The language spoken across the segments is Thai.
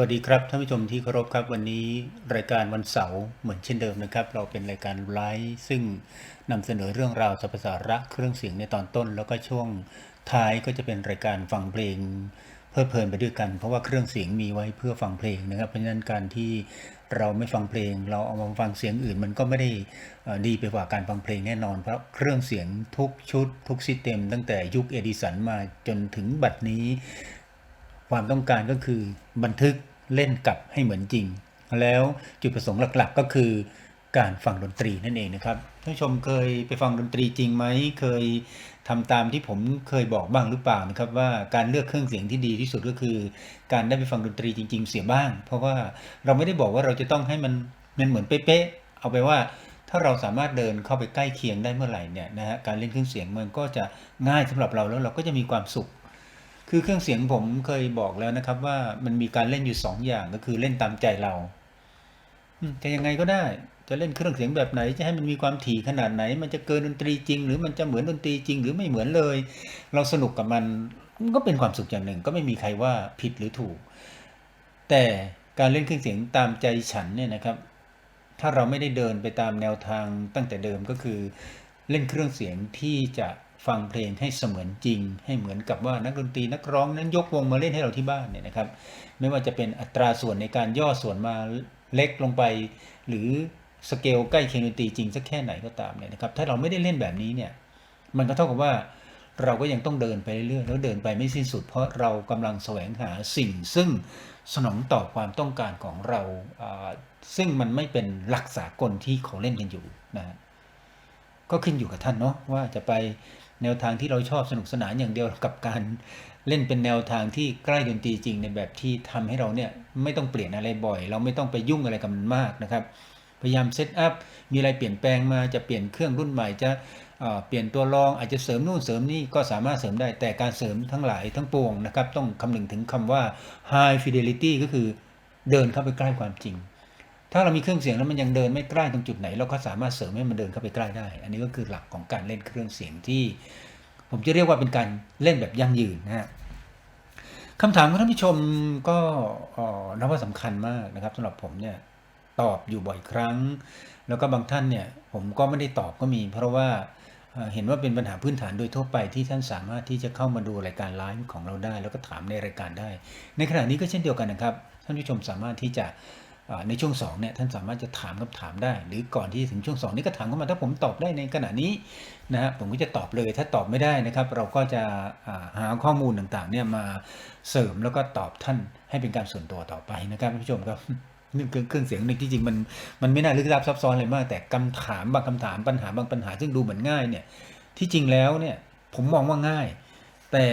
วัสดีครับท่านผู้ชมที่เคารพครับวันนี้รายการวันเสาร์เหมือนเช่นเดิมนะครับ เราเป็นรายการไลฟ์ซึ่งนำเสนอเรื่องราวสรรพสาระเครื่องเสียงในตอนต้น แล้วก็ช่วงท้ายก็จะเป็นรายการฟังเพลงเพลิดเพลินไปด้วยกัน เพราะว่าเครื่องเสียงมีไว้เพื่อฟังเพลงนะครับ เพราะฉะนั้นการที่เราไม่ฟังเพลง เราเอามาฟังเสียงอื่น มันก็ไม่ได้ดีไปกว่าการฟังเพลงแน่นอน เพราะเครื่องเสียงทุกชุด ทุกซิสเต็ม ตั้งแต่ยุคเอดิสันมาจนถึงบัดนี้ ความต้องการก็คือบันทึก เล่นกลับให้เหมือนจริง แล้วจุดประสงค์หลักๆก็คือการฟังดนตรีนั่นเองนะครับท่านผู้ชมเคยไปฟังดนตรีจริงไหมเคยทำตามที่ผมเคยบอกบ้างหรือเปล่านะครับว่าการเลือกเครื่องเสียงที่ดีที่สุดก็คือ การได้ไปฟังดนตรีจริง ๆ เสียบ้าง เพราะว่าเราไม่ได้บอกว่าเราจะต้องให้มันมันเหมือนเป๊ะๆเอาไปว่าถ้าเราสามารถเดินเข้าไปใกล้เคียงได้เมื่อไหร่เนี่ยนะฮะการเล่นเครื่องเสียงมันก็จะง่ายสำหรับเราแล้วเราก็จะมีความสุข คือเครื่องเสียงผมเคยบอกแล้วนะครับ ว่ามันมีการเล่นอยู่สองอย่างก็คือเล่นตามใจเราจะยังไงก็ได้ จะเล่นเครื่องเสียงแบบไหน จะให้มันมีความถี่ขนาดไหน มันจะเกินดนตรีจริง หรือมันจะเหมือนดนตรีจริง หรือไม่เหมือนเลย เราสนุกกับมันก็เป็นความสุขอย่างหนึ่ง ก็ไม่มีใครว่าผิดหรือถูก แต่การเล่นเครื่องเสียงตามใจฉันเนี่ยนะครับ ถ้าเราไม่ได้เดินไปตามแนวทางตั้งแต่เดิมก็คือ เล่นเครื่องเสียงที่จะ ฟังเพลงให้เสมือนจริง ให้เหมือนกับว่านักดนตรีนักร้องนั้นยกวงมาเล่นให้เราที่บ้านเนี่ยนะครับ ไม่ว่าจะเป็นอัตราส่วนในการย่อส่วนมาเล็กลงไป หรือสเกลใกล้เคียงดนตรีจริงสักแค่ไหนก็ตามเนี่ยนะครับ ถ้าเราไม่ได้เล่นแบบนี้เนี่ยมันก็เท่ากับว่าเราก็ยังต้องเดินไปเรื่อยๆแล้วเดินไปไม่สิ้นสุด เพราะเรากำลังแสวงหาสิ่งซึ่งสนองต่อความต้องการของเราซึ่งมันไม่เป็นหลักสากลที่เขาเล่นกันอยู่นะฮะก็ขึ้นอยู่กับท่านเนาะว่าจะไป แนวทางที่เราชอบสนุกสนานอย่างเดียวกับการเล่นเป็นแนวทางที่ใกล้ดนตรีจริงในแบบที่ทำให้เราเนี่ยไม่ต้องเปลี่ยนอะไรบ่อย เราไม่ต้องไปยุ่งอะไรกับมันมากนะครับ พยายามเซตอัพมีอะไรเปลี่ยนแปลงมาจะเปลี่ยนเครื่องรุ่นใหม่จะเอ่อเปลี่ยนตัวรองอาจจะเสริมนู่นเสริมนี่ก็สามารถเสริมได้แต่การเสริมทั้งหลายทั้งปวงนะครับ ต้องคำนึงถึงคำว่า high fidelity ก็คือเดินเข้าไปใกล้ความจริง ถ้าเรามีเครื่องเสียงแล้วมันยังเดินไม่ใกล้ตรงจุดไหน เราก็สามารถเสริมให้มันเดินเข้าไปใกล้ได้ อันนี้ก็คือหลักของการเล่นเครื่องเสียงที่ ผมจะเรียกว่าเป็นการเล่นแบบยั่งยืนนะฮะคำถามของท่านผู้ชมก็นับว่าสำคัญมากนะครับสำหรับผมเนี่ยตอบอยู่บ่อยครั้ง แล้วก็บางท่านเนี่ยผมก็ไม่ได้ตอบก็มี เพราะว่าเห็นว่าเป็นปัญหาพื้นฐานโดยทั่วไปที่ท่านสามารถที่จะเข้ามาดูรายการไลฟ์ของเราได้ แล้วก็ถามในรายการได้ ในขณะนี้ก็เช่นเดียวกันนะครับ ท่านผู้ชมสามารถที่จะ ในช่วง2เนี่ยท่านสามารถจะถามคำถามได้ หรือก่อนที่จะถึงช่วง 2 นี่ก็ถามเข้ามาถ้าผมตอบได้ในขณะนี้นะฮะผมก็จะตอบเลยถ้าตอบไม่ได้นะครับ เราก็จะหาข้อมูลต่างๆเนี่ยมาเสริมแล้วก็ตอบท่านให้เป็นการส่วนตัวต่อไปนะครับท่านผู้ชมครับนี่เครื่องเสียงหนึ่งที่จริงมันมันไม่น่าลึกลับซับซ้อนอะไรมาก แต่คำถามบางคำถามปัญหาบางปัญหาซึ่งดูเหมือนง่ายเนี่ยที่จริงแล้วเนี่ยผมมองว่าง่าย แต่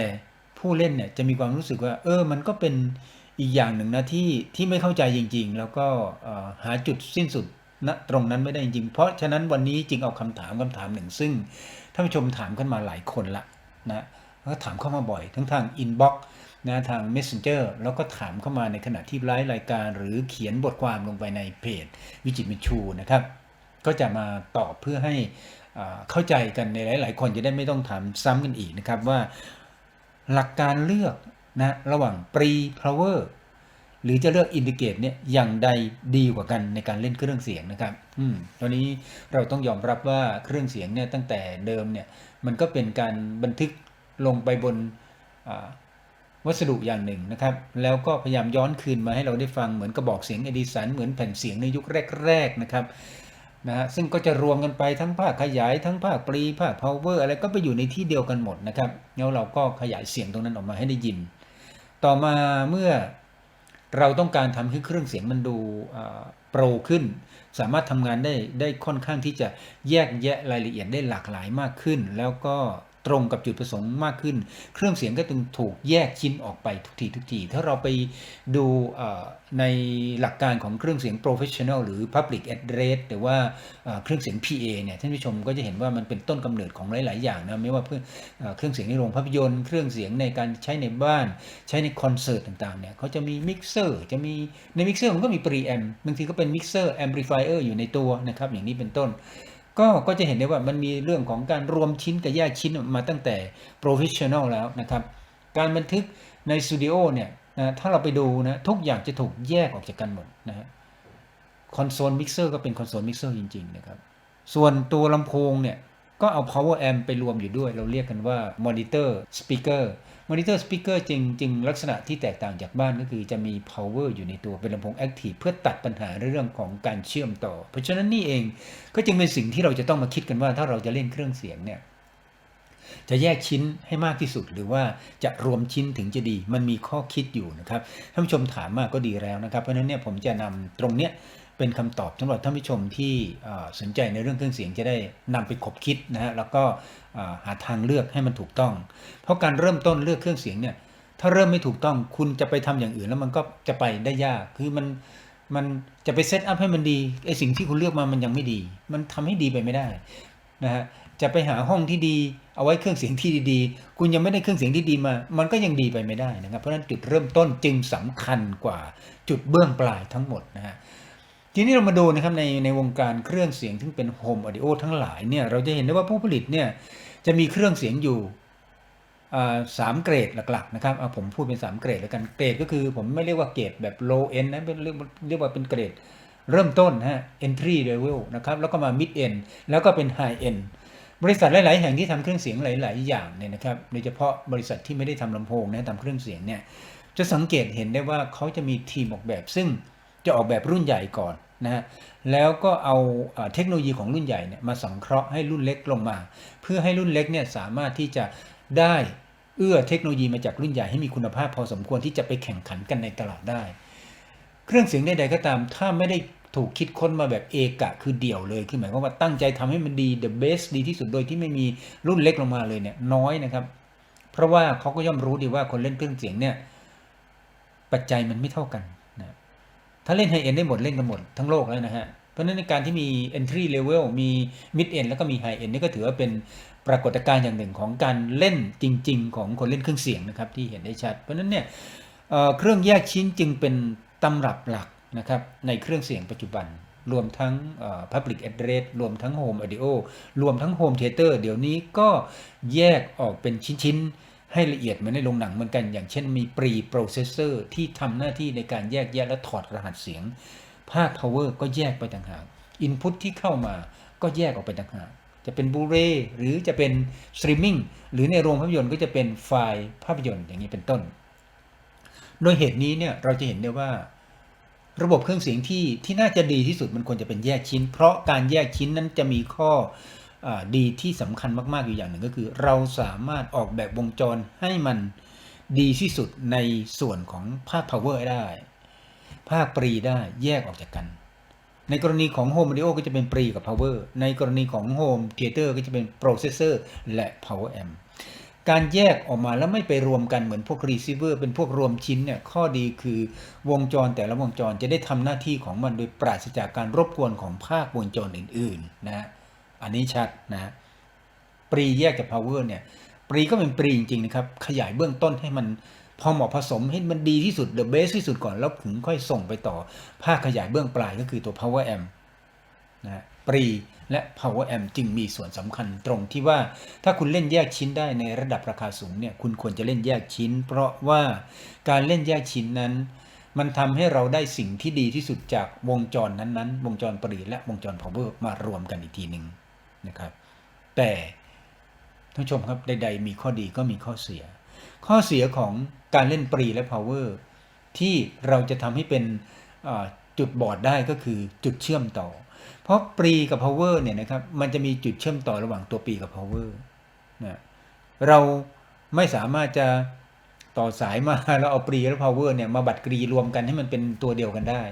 ผู้เล่นเนี่ยจะมีความรู้สึกว่า เออมันก็เป็น อีกอย่างหนึ่งนะที่ที่ไม่เข้าใจจริง ๆ แล้วก็หาจุดสิ้นสุดณตรงนั้นไม่ได้จริง เพราะฉะนั้นวันนี้จึงเอาคำถามคำถามหนึ่ง ซึ่งท่านผู้ชมถามกันมาหลายคนละนะแล้วก็ถามเข้ามาบ่อย ทั้งทางอินบ็อกซ์นะทาง Messenger แล้วก็ถามเข้ามาในขณะที่ไลฟ์รายการ หรือเขียนบทความลงไปในเพจวิจิตรมิชูนะครับ ก็จะมาตอบเพื่อให้เข้าใจกันในหลาย ๆ คนจะได้ไม่ต้องถามซ้ำกันอีกนะครับว่า หลักการเลือก นะระหว่าง pre power หรือจะเลือก indicate เนี่ยอย่างใดดีกว่ากันในการเล่นเครื่องเสียงนะครับอืมตอนนี้เราต้องยอมรับว่าเครื่องเสียงเนี่ยตั้งแต่เดิมเนี่ยมันก็เป็นการบันทึกลงไปบนวัสดุอย่างหนึ่งนะครับ แล้วก็พยายามย้อนคืนมาให้เราได้ฟังเหมือนกระบอกเสียงเอดิสันเหมือนแผ่นเสียงในยุคแรกๆนะครับนะฮะซึ่งก็จะรวมกันไปทั้งภาคขยายทั้งภาคปรีภาค power อะไรก็ไปอยู่ในที่เดียวกันหมดนะครับแล้วเราก็ขยายเสียงตรงนั้นออกมาให้ได้ยิน ต่อมาเมื่อเราต้องการทำให้เครื่องเสียงมันดูโปรขึ้น สามารถทำงานได้ได้ค่อนข้างที่จะแยกแยะรายละเอียดได้หลากหลายมากขึ้น แล้วก็ ตรงกับจุดประสงค์มากขึ้น เครื่องเสียงก็จึงถูกแยกชิ้นออกไปทุกทีทุกที ถ้าเราไปดูในหลักการของเครื่องเสียง professional หรือ public address หรือว่าเครื่องเสียง PA เนี่ยท่านผู้ชมก็จะเห็นว่ามันเป็นต้นกำเนิดของหลาย ๆ อย่างนะไม่ว่าเพื่อเครื่องเสียงในโรงภาพยนตร์เครื่องเสียงในการใช้ในบ้าน ใช้ในคอนเสิร์ตต่าง ๆ เนี่ยเขาจะมีมิกเซอร์จะมีในมิกเซอร์มันก็มี preamp บางทีก็เป็นมิกเซอร์ amplifier อยู่ในตัวนะครับอย่างนี้เป็นต้น ก็ก็จะเห็นได้ว่ามันมีเรื่องของการรวมชิ้นกับแยกชิ้นมาตั้งแต่ professional แล้วนะครับ การบันทึกในสตูดิโอเนี่ยนะถ้าเราไปดูนะทุกอย่างจะถูกแยกออกจากกันหมดนะฮะคอนโซลมิกเซอร์ก็เป็นคอนโซลมิกเซอร์จริงๆนะครับ ส่วนตัวลำโพงเนี่ยก็เอา power amp ไปรวมอยู่ด้วย เราเรียกกันว่า monitor speaker monitor speaker จริงจริง ๆ ลักษณะที่แตกต่างจากบ้านก็คือจะมี power อยู่ในตัวเป็นลำโพง active เพื่อตัดปัญหาเรื่องของการเชื่อมต่อ เพราะฉะนั้นนี่เองก็จึงเป็นสิ่งที่เราจะต้องมาคิดกันว่าถ้าเราจะเล่นเครื่องเสียงเนี่ยจะแยกชิ้นให้มากที่สุดหรือว่าจะรวมชิ้นถึงจะดี มันมีข้อคิดอยู่นะครับท่านผู้ชมถามมาก็ดีแล้วนะครับ เพราะฉะนั้นเนี่ยผมจะนำตรงเนี้ย เป็นคำตอบสำหรับท่านผู้ชมที่สนใจในเรื่องเครื่องเสียงจะได้นำไปคบคิดนะฮะแล้วก็หาทางเลือกให้มันถูกต้อง เพราะการเริ่มต้นเลือกเครื่องเสียงเนี่ยถ้าเริ่มไม่ถูกต้องคุณจะไปทำอย่างอื่นแล้วมันก็จะไปได้ยากคือมันมันจะไปเซตอัพให้มันดีไอสิ่งที่คุณเลือกมามันยังไม่ดี มันทำให้ดีไปไม่ได้นะฮะจะไปหาห้องที่ดี เอาไว้เครื่องเสียงที่ดีๆ คุณยังไม่ได้เครื่องเสียงที่ดีมา มันก็ยังดีไปไม่ได้นะครับ เพราะฉะนั้นจุดเริ่มต้นจึงสำคัญกว่าจุดเบื้องปลายทั้งหมดนะฮะ ทีนี้เรามาดูนะครับในในวงการเครื่องเสียงที่เป็นโฮมอ u ดิโอทั้งหลายเนี่ยเราจะเห็นได้ว่าผู้ผลิตเนี่ยจะมีเครื่องเสียงอยู่สามเกรดหลักๆนะครับเอาผมพูดเป็น 3 เกรดแล้วกันเกรดก็คือผมไม่เรียกว่าเกรดแบบ low end นะเป็นเรียกเรียกว่าเป็นเกรดเริ่มต้นนะฮะ entry level นะครับแล้วก็มา mid end แล้วก็เป็น high end บริษัทหลาย ๆ แห่งที่ทำเครื่องเสียงหลาย ๆ อย่างเนี่ยนะครับโดยเฉพาะบริษัทที่ไม่ได้ทำลำโพงนะทำเครื่องเสียงเนี่ยจะสังเกตเห็นได้ว่าเขาจะมีทีมออกแบบซึ่งจะออกแบบรุ่นใหญ่ก่อน นะฮะแล้วก็เอาเทคโนโลยีของรุ่นใหญ่เนี่ยมาสังเคราะห์ให้รุ่นเล็กลงมา เพื่อให้รุ่นเล็กเนี่ยสามารถที่จะได้เอื้อเทคโนโลยีมาจากรุ่นใหญ่ให้มีคุณภาพพอสมควรที่จะไปแข่งขันกันในตลาดได้ เครื่องเสียงใดๆก็ตาม ถ้าไม่ได้ถูกคิดค้นมาแบบเอกะคือเดี่ยวเลย คือหมายความว่าตั้งใจทำให้มันดี the best ดีที่สุดโดยที่ไม่มีรุ่นเล็กลงมาเลยเนี่ยน้อยนะครับ เพราะว่าเขาก็ย่อมรู้ดีว่าคนเล่นเครื่องเสียงเนี่ยปัจจัยมันไม่เท่ากัน ถ้าเล่นไฮเอ็นได้หมดเล่นกันหมดทั้งโลกแล้วนะฮะ เพราะฉะนั้นในการที่มี entry level มี mid end แล้วก็มี high end นี่ก็ถือว่าเป็นปรากฏการณ์อย่างหนึ่งของการเล่นจริง ๆ ของคนเล่นเครื่องเสียงนะครับที่เห็นได้ชัด เพราะฉะนั้นเนี่ยเเครื่องแยกชิ้นจึงเป็นตำรับหลักนะครับในเครื่องเสียงปัจจุบันรวมทั้ง public address รวมทั้ง home audio รวมทั้ง home theater เดี๋ยวนี้ก็แยกออกเป็นชิ้นๆ ให้ละเอียดเหมือนในโรงหนังเหมือนกัน อย่างเช่นมี pre processor ที่ทำหน้าที่ในการแยกแยะและถอดรหัสเสียง ภาค power ก็แยกไปต่างหาก input ที่เข้ามาก็แยกออกไปต่างหาก จะเป็น Blu-ray หรือจะเป็น streaming หรือในโรงภาพยนตร์ก็จะเป็นไฟล์ภาพยนตร์อย่างนี้เป็นต้น โดยเหตุนี้เนี่ยเราจะเห็นได้ว่าระบบเครื่องเสียงที่ที่น่าจะดีที่สุดมันควรจะเป็นแยกชิ้น เพราะการแยกชิ้นนั้นจะมีข้อ ดีที่สำคัญมาก ๆ อยู่อย่างหนึ่งก็คือ เราสามารถออกแบบวงจรให้มันดีที่สุดในส่วนของภาค power ได้ ภาคปรีได้แยกออกจากกัน ในกรณีของ Home Audio ก็จะเป็นปรีกับ Power ในกรณีของ Home Theater ก็จะเป็น Processor และ Power Amp การแยกออกมาแล้วไม่ไปรวมกันเหมือนพวก Receiver เป็นพวกรวมชิ้นเนี่ยข้อดีคือวงจรแต่ละวงจรจะได้ทำหน้าที่ของมันโดยปราศจากการรบกวนของภาควงจรอื่นๆนะฮะ อันนี้ชัดนะปรีแยกจาก power เนี่ยปรีก็เป็นปรีจริงๆนะครับ ขยายเบื้องต้นให้มันพอเหมาะผสมให้มันดีที่สุด the best ที่สุดก่อน แล้วถึงค่อยส่งไปต่อ ภาคขยายเบื้องปลายก็คือตัว power amp นะฮะปรีและ power amp จึงมีส่วนสำคัญตรงที่ว่าถ้าคุณเล่นแยกชิ้นได้ในระดับราคาสูงเนี่ยคุณควรจะเล่นแยกชิ้น เพราะว่าการเล่นแยกชิ้นนั้น มันทำให้เราได้สิ่งที่ดีที่สุดจากวงจรนั้นๆ วงจรปรีและวงจร power มารวมกันอีกทีหนึ่ง นะครับ แต่ท่านชมครับใด ๆ มีข้อดีก็มีข้อเสีย ข้อเสียของการเล่นปรีและ power ที่เราจะทำให้เป็นจุดบอดได้ก็คือจุดเชื่อมต่อ เพราะปรีกับ power เนี่ยนะครับมันจะมีจุดเชื่อมต่อระหว่างตัวปรีกับ power นะเราไม่สามารถจะ ต่อสายมาแล้วเอาปรีและ power เนี่ยมาบัดกรีรวมกันให้มันเป็นตัวเดียวกันได้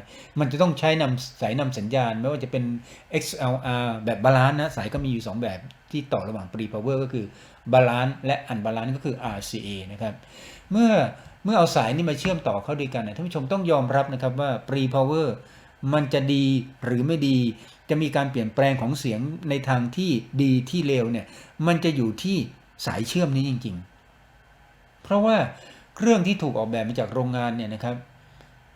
มันจะต้องใช้นำสายนำสัญญาณ ไม่ว่าจะเป็น XLR แบบบาลานซ์นะสายก็มีอยู่ 2 แบบที่ต่อระหว่างปรี power ก็คือบาลานซ์และอันบาลานซ์ก็คือ RCA นะครับเมื่อเมื่อเอาสายนี้มาเชื่อมต่อเข้าด้วยกันนะท่านผู้ชมต้องยอมรับนะครับว่า pre power มันจะดีหรือไม่ดีจะมีการเปลี่ยนแปลงของเสียงในทางที่ดีที่เลวเนี่ยมันจะอยู่ที่สายเชื่อมนี้จริง ๆ เพราะว่า เครื่องที่ถูกออกแบบมาจากโรงงานเนี่ยนะครับ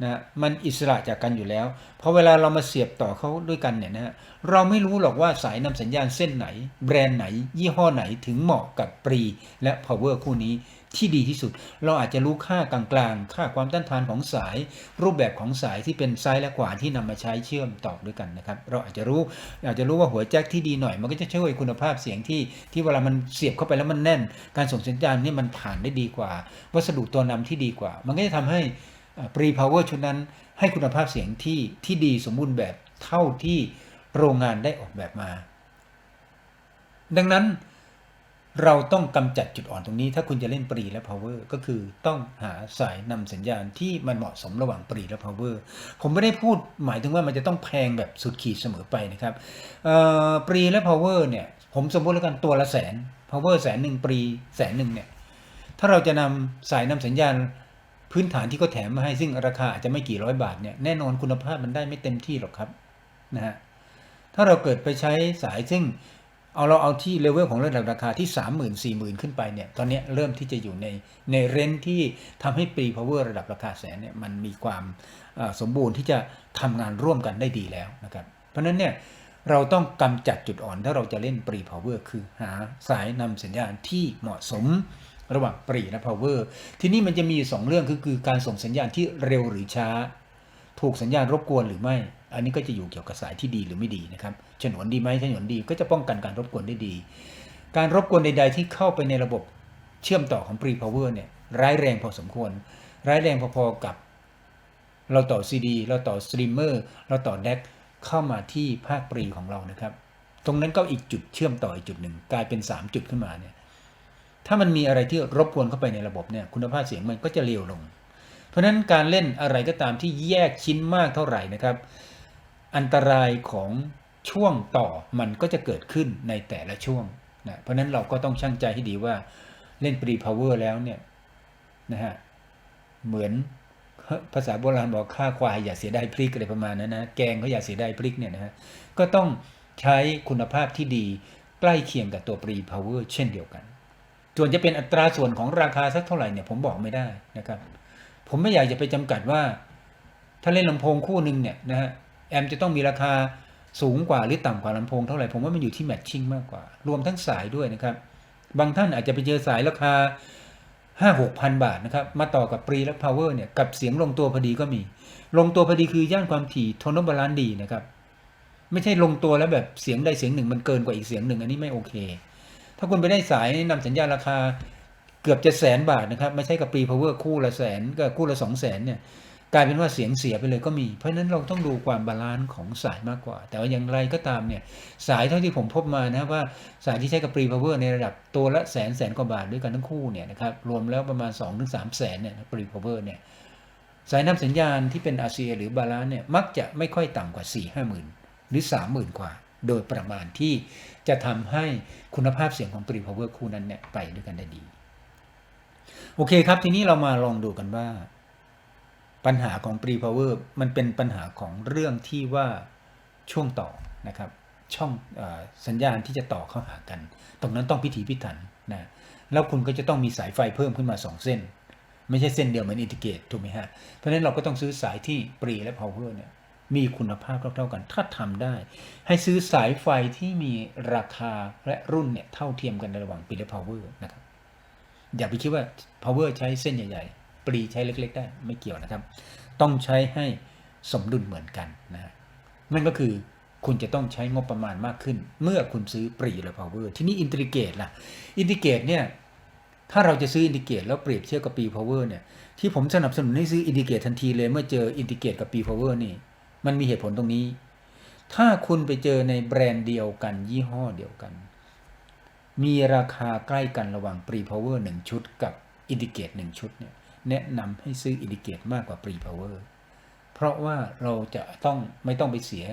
นะมันอิสระจากกันอยู่แล้วพอเวลาเรามาเสียบต่อเขาด้วยกันเนี่ยนะฮะเราไม่รู้หรอกว่าสายนำสัญญาณเส้นไหน แบรนด์ไหน ยี่ห้อไหนถึงเหมาะกับปรีและ power คู่นี้ ที่ดีที่สุด เราอาจจะรู้ค่ากลางๆ ค่าความต้านทานของสาย รูปแบบของสายที่เป็นซ้ายและขวาที่นำมาใช้เชื่อมต่อด้วยกันนะครับ เราอาจจะรู้อาจจะรู้ว่าหัวแจ็คที่ดีหน่อย มันก็จะช่วยคุณภาพเสียงที่ที่เวลามันเสียบเข้าไปแล้วมันแน่น การส่งสัญญาณนี่มันผ่านได้ดีกว่า วัสดุตัวนำที่ดีกว่า มันก็จะทำให้ปรีพาวเวอร์ชุดนั้น ให้คุณภาพเสียงที่ที่ดีสมบูรณ์แบบเท่าที่โรงงานได้ออกแบบมา ดังนั้น เราต้องกำจัดจุดอ่อนตรงนี้ ถ้าคุณจะเล่นปรีและ power ก็คือต้องหาสายนำสัญญาณที่มันเหมาะสมระหว่างปรีและ power ผมไม่ได้พูดหมายถึงว่ามันจะต้องแพงแบบสุดขีดเสมอไปนะครับปรีและ power เนี่ย ผมสมมติแล้วกันตัวละแสน power แสนหนึ่งปรีแสนหนึ่งเนี่ย ถ้าเราจะนำสายนำสัญญาณพื้นฐานที่เขาแถมมาให้ซึ่งราคาอาจจะไม่กี่ร้อยบาทเนี่ยแน่นอนคุณภาพมันได้ไม่เต็มที่หรอกครับนะฮะถ้าเราเกิดไปใช้สายซึ่ง เอาเราเอาที่เลเวลของระดับราคาที่ 3 0 0 0 0 4 0 0 0 0 ขึ้นไปเนี่ยตอนนี้เริ่มที่จะอยู่ในในเรนที่ทำให้ปรีพาวเวอร์ระดับราคาแสนเนี่ยมันมีความสมบูรณ์ที่จะทำงานร่วมกันได้ดีแล้วนะครับเพราะฉะนั้นเนี่ยเราต้องกำจัดจุดอ่อนถ้าเราจะเล่นปรีพาวเวอร์คือหาสายนำสัญญาณที่เหมาะสมระหว่างปรีและ power ทีนี้มันจะมีสองเรื่องคือคือการส่งสัญญาณที่เร็วหรือช้า ถูกสัญญาณรบกวนหรือไม่ อันนี้ก็จะอยู่เกี่ยวกับสายที่ดีหรือไม่ดีนะครับ ฉนวนดีไหมฉนวนดีก็จะป้องกันการรบกวนได้ดี การรบกวนใด ๆ ที่เข้าไปในระบบเชื่อมต่อของ pre power เนี่ยร้ายแรงพอสมควร ร้ายแรงพอๆกับ เราต่อ CD เราต่อสตรีมเมอร์เราต่อแดกเข้ามาที่ภาคปรีของเรานะครับ ตรงนั้นก็อีกจุดเชื่อมต่ออีกจุดหนึ่งกลายเป็น 3 จุดขึ้นมาเนี่ยถ้ามันมีอะไรที่รบกวนเข้าไปในระบบเนี่ยคุณภาพเสียงมันก็จะเลวลง เพราะฉะนั้นการเล่นอะไรก็ตามที่แยกชิ้นมากเท่าไหร่นะครับ อันตรายของ ช่วงต่อมันก็จะเกิดขึ้นในแต่ละช่วงนะเพราะนั้นเราก็ต้องชั่งใจให้ดีว่าเล่นปรีพาวเวอร์แล้วเนี่ยนะฮะเหมือนภาษาโบราณบอกฆ่าควายอย่าเสียดายพริกอะไรประมาณนั้นนะแกงเขาอย่าเสียดายพริกเนี่ยนะฮะก็ต้องใช้คุณภาพที่ดีใกล้เคียงกับตัวปรีพาวเวอร์เช่นเดียวกัน ส่วนจะเป็นอัตราส่วนของราคาสักเท่าไหร่เนี่ยผมบอกไม่ได้นะครับ ผมไม่อยากจะไปจำกัดว่า ถ้าเล่นลำโพงคู่หนึ่งเนี่ยนะฮะแอมจะต้องมีราคา สูงกว่าหรือต่ำกว่าลำโพงเท่าไหร่ผมว่ามันอยู่ที่แมทชิ่งมากกว่า รวมทั้งสายด้วยนะครับ บางท่านอาจจะไปเจอสายราคา 5 6พันบาทนะครับ มาต่อกับปรีและพาวเวอร์เนี่ยกับเสียงลงตัวพอดีก็มี ลงตัวพอดีคือย่านความถี่โทนบาลานซ์ดีนะครับ ไม่ใช่ลงตัวแล้วแบบเสียงใดเสียงหนึ่งมันเกินกว่าอีกเสียงหนึ่งอันนี้ไม่โอเค ถ้าคุณไปได้สายนำสัญญาณราคาเกือบจะแสนบาทนะครับไม่ใช่กับปรีพาวเวอร์คู่ละแสนก็คู่ละสองแสนเนี่ย กลายเป็นว่าเสียงเสียไปเลยก็มี เพราะฉะนั้นเราต้องดูความบาลานซ์ของสายมากกว่า แต่ว่าอย่างไรก็ตามเนี่ยสายเท่าที่ผมพบมานะว่าสายที่ใช้กับปรีพาวเวอร์ในระดับตัวละแสนแสนกว่าบาทด้วยกันทั้งคู่เนี่ยนะครับรวมแล้วประมาณ 2-3ถึงแสนเนี่ยปรีพาวเวอร์เนี่ยสายนำสัญญาณที่เป็น RCA หรือบาลานซ์เนี่ยมักจะไม่ค่อยต่ำกว่า 4 5หมื่นหรือ 3 0,000 กว่า โดยประมาณที่จะทำให้คุณภาพเสียงของปรีพาวเวอร์คู่นั้นเนี่ยไปด้วยกันได้ดี โอเคครับ ทีนี้เรามาลองดูกันว่า ปัญหาของ pre power มันเป็นปัญหาของเรื่องที่ว่าช่วงต่อนะครับช่องอสัญญาณที่จะต่อเข้าหากัน ตรงนั้นต้องพิถีพิถันนะแล้วคุณก็จะต้องมีสายไฟเพิ่มขึ้นมา 2 เส้น ไม่ใช่เส้นเดียวเหมือนอินทิเกตถูกไหมฮะ เพราะฉะนั้นเราก็ต้องซื้อสายที่ปรีและ power เนี่ยมีคุณภาพเท่าๆกัน ถ้าทำได้ ให้ซื้อสายไฟที่มีราคาและรุ่นเนี่ยเท่าเทียมกันในระหว่างปรีและ power นะครับอย่าไปคิดว่า power ใช้เส้นใหญ่ๆ ปรีใช้เล็ก ๆ ได้ไม่เกี่ยวนะครับ ต้องใช้ให้สมดุลเหมือนกันนะนั่นก็คือคุณจะต้องใช้งบประมาณมากขึ้น เมื่อคุณซื้อปรีหรือ power ที่นี่อินทิเกตล่ะอินทิเกตเนี่ยถ้าเราจะซื้ออินทิเกตแล้วเปรียบเทียบกับปี power เนี่ยที่ผมสนับสนุนให้ซื้ออินทิเกตทันทีเลย เมื่อเจออินทิเกตกับปี power นี่มันมีเหตุผลตรงนี้ ถ้าคุณไปเจอในแบรนด์เดียวกันยี่ห้อเดียวกัน มีราคาใกล้กันระหว่าง Pre Power 1ชุดกับ Indicate 1ชุดเนี่ย แนะนำให้ซื้อ Indicate มากกว่า Pre Power เพราะว่าเราจะต้องไม่ต้องไปเสีย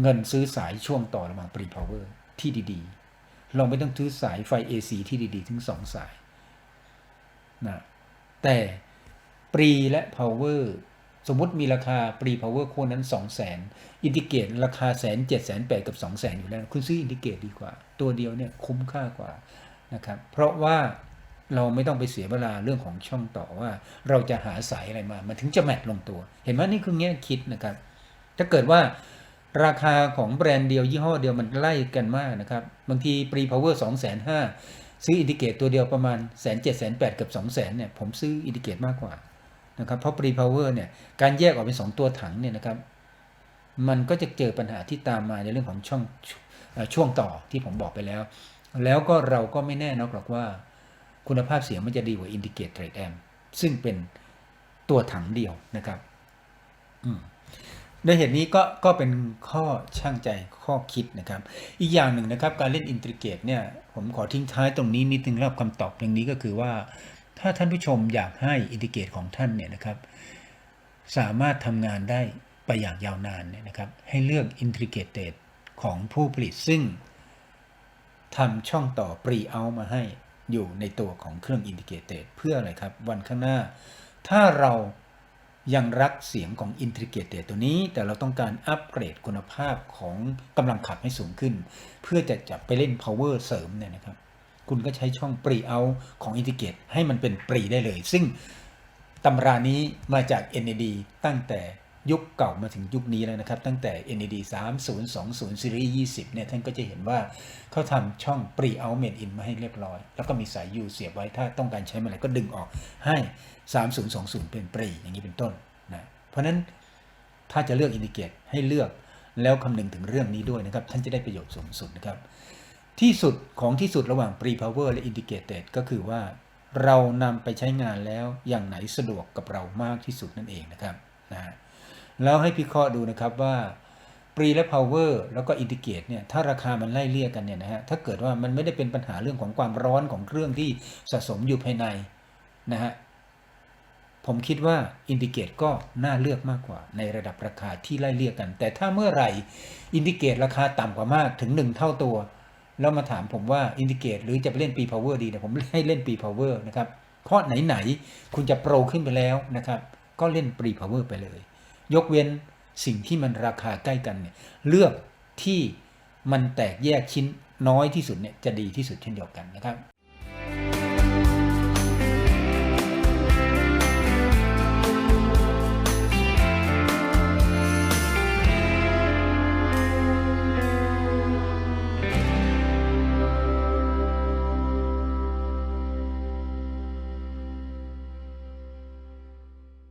เงินซื้อสายช่วงต่อระหว่าง Pre Power ที่ดีๆ เราไม่ต้องซื้อสายไฟ AC ที่ดีๆ ถึง 2 สายนะแต่ Pre และ Power สมมติมีราคาปรีพาวเวอร์คู่นั้น 2 0 0 0 0 0อินดิเกตราคาแสนเจ็ดแสนแปดกับ2 0 0 0 0 0อยู่แล้ว คุณซื้ออินดิเกตดีกว่า ตัวเดียวเนี่ยคุ้มค่ากว่านะครับเพราะว่า เราไม่ต้องไปเสียเวลาเรื่องของช่องต่อว่า เราจะหาสายอะไรมา มันถึงจะแมทลงตัว เห็นไหมนี่คือแง่คิดนะครับ ถ้าเกิดว่าราคาของแบรนด์เดียวยี่ห้อเดียวมันไล่กันมากนะครับ บางทีปรีพาวเวอร์สองแสนห้าซื้ออินดิเกตตัวเดียวประมาณแสนเจ็ดแสนแปดเกือบสองแสนเนี่ยผมซื้ออินดิเกตมากกว่านะครับเพราะ pre power เนี่ยการแยกออกเป็นสองตัวถังเนี่ยนะครับมันก็จะเจอปัญหาที่ตามมาในเรื่องของช่องช่วงต่อที่ผมบอกไปแล้ว แล้วก็เราก็ไม่แน่นอนหรอกว่า คุณภาพเสียงมันจะดีกว่า Indicate Trade Amp ซึ่งเป็นตัวถังเดียวนะครับด้วยเหตุนี้ก็ก็เป็นข้อช่างใจข้อคิดนะครับ อีกอย่างหนึ่งนะครับ การเล่น Intricate เนี่ย ผมขอทิ้งท้ายตรงนี้นิดนึงรับคำตอบอย่างนี้ก็คือว่า ถ้าท่านผู้ชมอยากให้ Indicate ของท่านเนี่ยนะครับ สามารถทำงานได้ไปอย่างยาวนานเนี่ยนะครับ ให้เลือก Integrated ของผู้ผลิตซึ่งทำช่องต่อ Pre Out มาให้ อยู่ในตัวของเครื่อง Integrated เพื่ออะไรครับ วันข้างหน้า ถ้าเรายังรักเสียงของ Integrated ตัวนี้ แต่เราต้องการอัปเกรดคุณภาพของกำลังขับให้สูงขึ้น เพื่อจะจับไปเล่น power เสริมเนี่ยนะครับ คุณก็ใช้ช่อง Pre Out ของ Integrate ให้มันเป็น Pre ได้เลย ซึ่งตำรานี้มาจาก NAD ตั้งแต่ ยุคเก่ามาถึงยุคนี้แล้วนะครับ ตั้งแต่ NAD 3020 Series 20 เนี่ย ท่านก็จะเห็นว่าเขาทำช่อง Pre Out Main In มาให้เรียบร้อย แล้วก็มีสาย U เสียบไว้ถ้าต้องการใช้เมื่อไหร่ก็ดึงออกให้ 3020 เป็น Pre อย่างนี้เป็นต้นนะเพราะฉะนั้นถ้าจะเลือกอินดิเกตให้เลือกแล้วคำนึงถึงเรื่องนี้ด้วยนะครับ ท่านจะได้ประโยชน์สูงสุดนะครับที่สุดของที่สุดระหว่าง pre power และ indicated ก็คือว่าเรานำไปใช้งานแล้วอย่างไหนสะดวกกับเรามากที่สุดนั่นเองนะครับนะฮะ แล้วให้พิเคราะห์ดูนะครับว่า pre และ power แล้วก็ indicate เนี่ยถ้าราคามันไล่เลี่ยกันเนี่ยนะฮะถ้าเกิดว่ามันไม่ได้เป็นปัญหาเรื่องของความร้อนของเครื่องที่สะสมอยู่ภายในนะฮะผมคิดว่าอินดิเกตก็น่าเลือกมากกว่า ในระดับราคาที่ไล่เลี่ยกัน แต่ถ้าเมื่อไหร่อินดิเกตราคาต่ำกว่ามากถึง 1 เท่าตัว แล้วมาถามผมว่าอินดิเกตหรือจะไปเล่นปีพาวเวอร์ดีเนี่ยผมให้เล่นปีพาวเวอร์นะครับเพราะไหนๆคุณจะโปรขึ้นไปแล้วนะครับ ก็เล่นปรีพาวเวอร์ไปเลย ยกเว้นสิ่งที่มันราคาใกล้กันเนี่ยเลือกที่มันแตกแยกชิ้นน้อยที่สุดเนี่ยจะดีที่สุดเช่นเดียวกันนะครับ